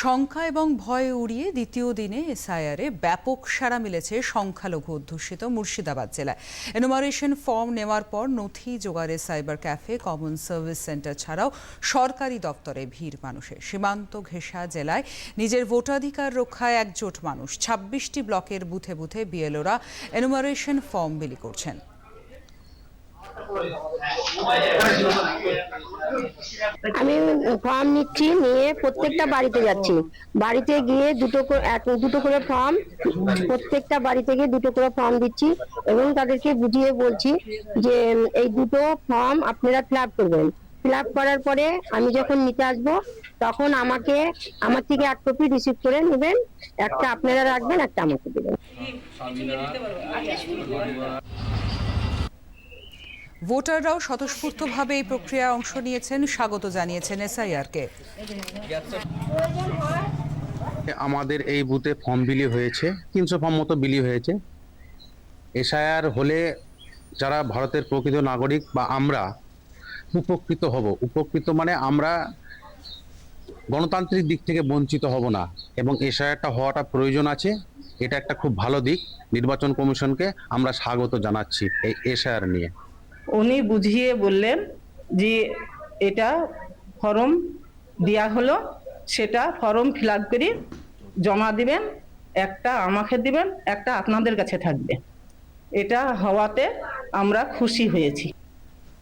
শঙ্কা এবং ভয় উড়িয়ে দ্বিতীয় দিনে এসআইআরে ব্যাপক সাড়া মিলেছে সংখ্যালঘু অধ্যুষিত মুর্শিদাবাদ জেলায়। এনুমারেশন ফর্ম নেওয়ার পর নথি জোগাড়ে cyber cafe common service centre ছাড়াও সরকারি দপ্তরে ভিড় মানুষের। সীমান্ত ঘেঁষা জেলায় নিজের ভোটাধিকার রক্ষায় একজোট মানুষ। ছাব্বিশটি ব্লকের বুথে বুথে বিএলওরা এনুমারেশন ফর্ম বিলি করছেন। আমি ফর্ম নিচ্ছি, নিয়ে প্রত্যেকটা বাড়িতে যাচ্ছি। বাড়িতে গিয়ে দুটো দুটো করে ফর্ম প্রত্যেকটা বাড়িতে গিয়ে দুটো করে ফর্ম দিচ্ছি এবং তাদেরকে বুঝিয়ে বলছি যে, এই দুটো ফর্ম আপনারা ফিল আপ করবেন। ফিল আপ করার পরে আমি যখন নিতে আসব, তখন আমাকে, আমার থেকে এক কপি রিসিভ করে নেবেন। একটা আপনারা রাখবেন, একটা আমাকে দেবেন। ভোটাররাও স্বতঃস্ফূর্তভাবে এই প্রক্রিয়ায় অংশ নিয়েছেন, স্বাগত জানিয়েছেন এসআইআরকে। আমাদের এই বুথে ফর্ম বিলি হয়েছে, তিনশো ফর্ম মতো বিলি হয়েছে। এসআইআর হলে যারা ভারতের প্রকৃত নাগরিক বা আমরা উপকৃত হব, উপকৃত মানে আমরা গণতান্ত্রিক দিক থেকে বঞ্চিত হব না, এবং এসআইআরটা হওয়াটা প্রয়োজন আছে, এটা একটা খুব ভালো দিক। নির্বাচন কমিশনকে আমরা স্বাগত জানাচ্ছি এই এসআইআর নিয়ে। উনি বুঝিয়ে বললেন যে এটা ফর্ম দেওয়া হলো, সেটা ফর্ম ফিল আপ করে জমা দিবেন, একটা আমাকে দিবেন, একটা আপনাদের কাছে থাকবে। এটা হওয়াতে আমরা খুশি হয়েছি।